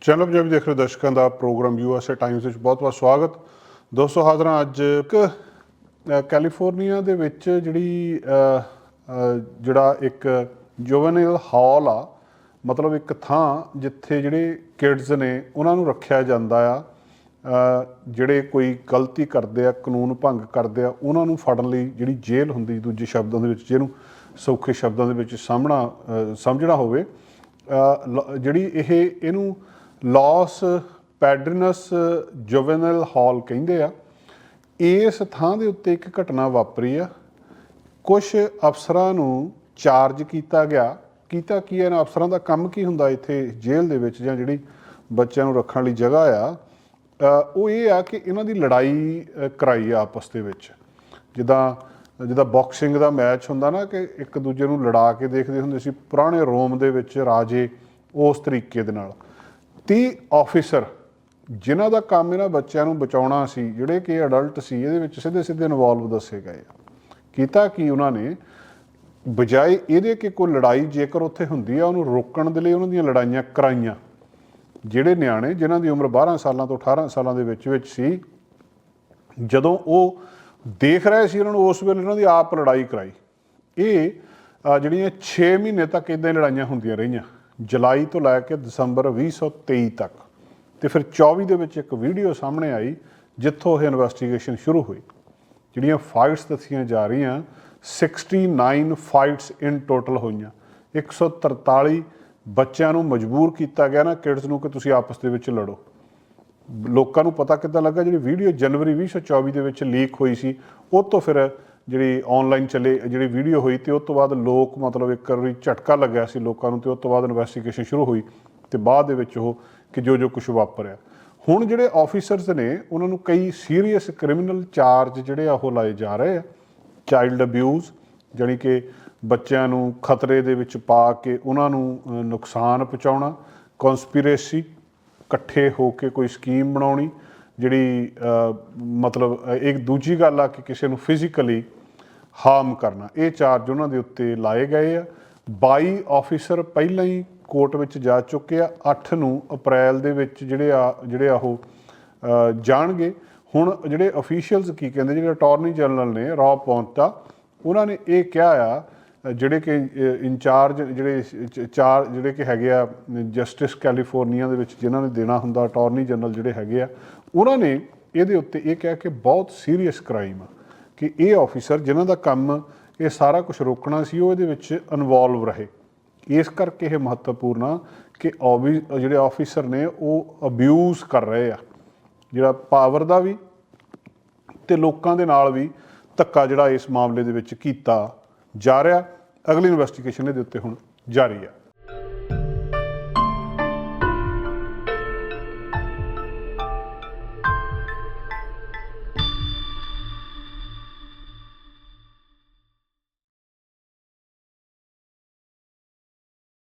Channel Punjabi ਦੇਖ ਰਹੇ ਦਰਸ਼ਕਾਂ ਦਾ ਪ੍ਰੋਗਰਾਮ ਯੂਐਸਏ ਟਾਈਮਸ ਵਿੱਚ। ਬਹੁਤ-ਬਹੁਤ ਸਵਾਗਤ। ਦੋਸਤੋ, ਹਾਜ਼ਰਾਂ ਅੱਜ ਇੱਕ ਕੈਲੀਫੋਰਨੀਆ ਦੇ ਵਿੱਚ ਜਿਹੜੀ ਜਿਹੜਾ ਇੱਕ ਜੁਵੈਨਲ ਹਾਲ ਆ, ਮਤਲਬ ਇੱਕ ਥਾਂ ਜਿੱਥੇ ਜਿਹੜੇ ਕਿਡਸ ਨੇ, ਉਹਨਾਂ ਨੂੰ ਰੱਖਿਆ ਜਾਂਦਾ ਆ। ਜਿਹੜੇ ਕੋਈ ਗਲਤੀ ਕਰਦੇ ਆ, ਕਾਨੂੰਨ ਭੰਗ ਕਰਦੇ ਆ, ਉਹਨਾਂ ਨੂੰ ਫੜਨ ਲਈ ਜਿਹੜੀ ਜੇਲ੍ਹ ਹੁੰਦੀ, ਦੂਜੇ ਸ਼ਬਦਾਂ ਦੇ ਵਿੱਚ, ਜਿਹਨੂੰ ਸੌਖੇ ਸ਼ਬਦਾਂ ਦੇ ਵਿੱਚ ਸਾਹਮਣਾ ਸਮਝਣਾ ਹੋਵੇ ਲ- ਜਿਹੜੀ ਇਹ, ਇਹਨੂੰ ਲਾਸ ਪੈਡਰਨਸ ਜੁਵੈਨਲ ਹਾਲ ਕਹਿੰਦੇ ਆ, ਇਸ ਥਾਂ ਦੇ ਉੱਤੇ ਇੱਕ ਘਟਨਾ ਵਾਪਰੀ ਆ। ਕੁਝ ਅਫਸਰਾਂ ਨੂੰ ਚਾਰਜ ਕੀਤਾ ਗਿਆ। ਕੀਤਾ ਕੀ ਹੈ ਨਾ ਅਫਸਰਾਂ ਦਾ ਕੰਮ ਕੀ ਹੁੰਦਾ ਇੱਥੇ ਜੇਲ੍ਹ ਦੇ ਵਿੱਚ ਜਾਂ ਜਿਹੜੀ ਬੱਚਿਆਂ ਨੂੰ ਰੱਖਣ ਲਈ ਜਗ੍ਹਾ ਆ? ਉਹ ਇਹ ਆ ਕਿ ਇਹਨਾਂ ਦੀ ਲੜਾਈ ਕਰਾਈ ਆ ਆਪਸ ਦੇ ਵਿੱਚ। ਜਿੱਦਾਂ ਜਿੱਦਾਂ ਬਾਕਸਿੰਗ ਦਾ ਮੈਚ ਹੁੰਦਾ ਨਾ ਕਿ ਇੱਕ ਦੂਜੇ ਨੂੰ ਲੜਾ ਕੇ ਦੇਖਦੇ ਹੁੰਦੇ ਸੀ। ਪੁਰਾਣੇ ਰੋਮ ਦੇ ਵਿੱਚ ਰਾਜੇ ਉਸ ਤਰੀਕੇ ਦੇ ਨਾਲ। 30 ਆਫੀਸਰ ਜਿਨ੍ਹਾਂ ਦਾ ਕੰਮ ਇਹਨਾਂ ਬੱਚਿਆਂ ਨੂੰ ਬਚਾਉਣਾ ਸੀ, ਜਿਹੜੇ ਕਿ ਅਡਲਟ ਸੀ, ਇਹਦੇ ਵਿੱਚ ਸਿੱਧੇ ਸਿੱਧੇ ਇਨਵੋਲਵ ਦੱਸੇ ਗਏ ਆ। ਕੀਤਾ ਕਿ ਉਹਨਾਂ ਨੇ? ਬਜਾਏ ਇਹਦੇ ਕਿ ਕੋਈ ਲੜਾਈ ਜੇਕਰ ਉੱਥੇ ਹੁੰਦੀ ਆ, ਉਹਨੂੰ ਰੋਕਣ ਦੇ ਲਈ ਉਹਨਾਂ ਦੀਆਂ ਲੜਾਈਆਂ ਕਰਾਈਆਂ। ਜਿਹੜੇ ਨਿਆਣੇ ਜਿਨ੍ਹਾਂ ਦੀ ਉਮਰ 12 ਸਾਲਾਂ ਤੋਂ 18 ਸਾਲਾਂ ਦੇ ਵਿੱਚ ਵਿੱਚ ਸੀ, ਜਦੋਂ ਉਹ ਦੇਖ ਰਹੇ ਸੀ ਉਹਨਾਂ ਨੂੰ, ਉਸ ਵੇਲੇ ਉਹਨਾਂ ਦੀ ਆਪ ਲੜਾਈ ਕਰਾਈ। ਇਹ ਜਿਹੜੀਆਂ 6 ਮਹੀਨੇ ਤੱਕ ਇਦਾਂ ਹੀ ਲੜਾਈਆਂ ਹੁੰਦੀਆਂ ਰਹੀਆਂ। ਜੁਲਾਈ ਤੋਂ ਲੈ ਕੇ ਦਸੰਬਰ 2023 ਤੱਕ। ਤੇ ਫਿਰ 24 ਦੇ ਵਿੱਚ ਇੱਕ ਵੀਡੀਓ ਸਾਹਮਣੇ ਆਈ, ਜਿੱਥੋਂ ਇਹ ਇਨਵੈਸਟੀਗੇਸ਼ਨ ਸ਼ੁਰੂ ਹੋਈ। ਜਿਹੜੀਆਂ ਫਾਈਟਸ ਦੱਸੀਆਂ ਜਾ ਰਹੀਆਂ 69 ਫਾਈਟਸ ਇਨ ਟੋਟਲ ਹੋਈਆਂ। 143 ਬੱਚਿਆਂ ਨੂੰ ਮਜਬੂਰ ਕੀਤਾ ਗਿਆ ਨਾ ਕਿਡਸ ਨੂੰ ਕਿ ਤੁਸੀਂ ਆਪਸ ਦੇ ਵਿੱਚ ਲੜੋ। ਲੋਕਾਂ ਨੂੰ ਪਤਾ ਕਿੱਦਾਂ ਲੱਗਾ? ਜਿਹੜੀ ਵੀਡੀਓ ਜਨਵਰੀ 2024 ਦੇ ਵਿੱਚ ਲੀਕ ਹੋਈ ਸੀ, ਉਹ ਤੋਂ ਫਿਰ ਜਿਹੜੀ ਆਨਲਾਈਨ ਚੱਲੇ, ਜਿਹੜੀ ਵੀਡੀਓ ਹੋਈ ਤੇ ਉਸ ਤੋਂ ਬਾਅਦ ਲੋਕ ਮਤਲਬ ਇੱਕ ਵਾਰੀ ਝਟਕਾ ਲੱਗਿਆ ਸੀ ਲੋਕਾਂ ਨੂੰ ਤੇ ਉਸ ਤੋਂ ਬਾਅਦ ਇਨਵੈਸਟੀਗੇਸ਼ਨ ਸ਼ੁਰੂ ਹੋਈ ਤੇ ਬਾਅਦ ਦੇ ਵਿੱਚ ਉਹ ਕਿ ਜੋ ਜੋ ਕੁਝ ਵਾਪਰਿਆ। ਹੁਣ ਜਿਹੜੇ ਆਫੀਸਰਸ ਨੇ, ਉਹਨਾਂ ਨੂੰ ਕਈ ਸੀਰੀਅਸ ਕ੍ਰਿਮੀਨਲ ਚਾਰਜ ਜਿਹੜੇ ਆ ਉਹ ਲਾਏ ਜਾ ਰਹੇ ਆ। ਚਾਈਲਡ ਅਬਿਊਜ਼ ਜਾਣੀ ਕਿ ਬੱਚਿਆਂ ਨੂੰ ਖਤਰੇ ਦੇ ਵਿੱਚ ਪਾ ਕੇ ਉਹਨਾਂ ਨੂੰ ਨੁਕਸਾਨ ਪਹੁੰਚਾਉਣਾ ਕਨਸਪੀਰੇਸੀ ਇਕੱਠੇ ਹੋ ਕੇ ਕੋਈ ਸਕੀਮ ਬਣਾਉਣੀ, ਜਿਹੜੀ ਮਤਲਬ ਇੱਕ ਦੂਜੀ ਗੱਲ ਆ ਕਿ ਕਿਸੇ ਨੂੰ ਫਿਜ਼ੀਕਲੀ ਹਾਰਮ ਕਰਨਾ। ਇਹ ਚਾਰਜ ਉਹਨਾਂ ਦੇ ਉੱਤੇ ਲਾਏ ਗਏ ਆ। 22 ਆਫੀਸਰ ਪਹਿਲਾਂ ਹੀ ਕੋਰਟ ਵਿੱਚ ਜਾ ਚੁੱਕੇ ਆ। 8 ਨੂੰ ਅਪ੍ਰੈਲ ਦੇ ਵਿੱਚ ਜਿਹੜੇ ਆ ਜਿਹੜੇ ਆ ਉਹ ਜਾਣਗੇ। ਹੁਣ ਜਿਹੜੇ ਅਫੀਸ਼ੀਅਲਸ ਕੀ ਕਹਿੰਦੇ, ਜਿਹੜੇ ਅਟਾਰਨੀ ਜਨਰਲ ਨੇ ਰੌਬ ਪੌਂਟਾ ਉਹਨਾਂ ਨੇ ਇਹ ਕਿਹਾ ਆ, ਜਿਹੜੇ ਕਿ ਇੰਚਾਰਜ, ਜਿਹੜੇ ਚਾਰ, ਜਿਹੜੇ ਕਿ ਹੈਗੇ ਆ, ਜਸਟਿਸ ਕੈਲੀਫੋਰਨੀਆ ਦੇ ਵਿੱਚ ਜਿਨ੍ਹਾਂ ਨੇ ਦੇਣਾ ਹੁੰਦਾ ਅਟਾਰਨੀ ਜਨਰਲ ਜਿਹੜੇ ਹੈਗੇ ਆ, ਉਹਨਾਂ ਨੇ ਇਹਦੇ ਉੱਤੇ ਇਹ ਕਿਹਾ ਕਿ ਬਹੁਤ ਸੀਰੀਅਸ ਕ੍ਰਾਈਮ ਆ। ਕਿ ਇਹ ਆਫੀਸਰ ਜਿਨ੍ਹਾਂ ਦਾ ਕੰਮ ਇਹ ਸਾਰਾ ਕੁਝ ਰੋਕਣਾ ਸੀ, ਉਹ ਇਹਦੇ ਵਿੱਚ ਇਨਵੋਲਵ ਰਹੇ। ਇਸ ਕਰਕੇ ਇਹ ਮਹੱਤਵਪੂਰਨ ਆ ਕਿ ਆਬੀ ਜਿਹੜੇ ਆਫੀਸਰ ਨੇ ਉਹ ਅਬਿਊਜ਼ ਕਰ ਰਹੇ ਆ। ਜਿਹੜਾ ਪਾਵਰ ਦਾ ਵੀ ਤੇ ਲੋਕਾਂ ਦੇ ਨਾਲ ਵੀ ਧੱਕਾ ਜਿਹੜਾ ਇਸ ਮਾਮਲੇ ਦੇ ਵਿੱਚ ਕੀਤਾ ਜਾ ਰਿਹਾ। ਅਗਲੀ ਇਨਵੈਸਟੀਗੇਸ਼ਨ ਇਹਦੇ ਉੱਤੇ ਹੁਣ ਜਾਰੀ ਆ।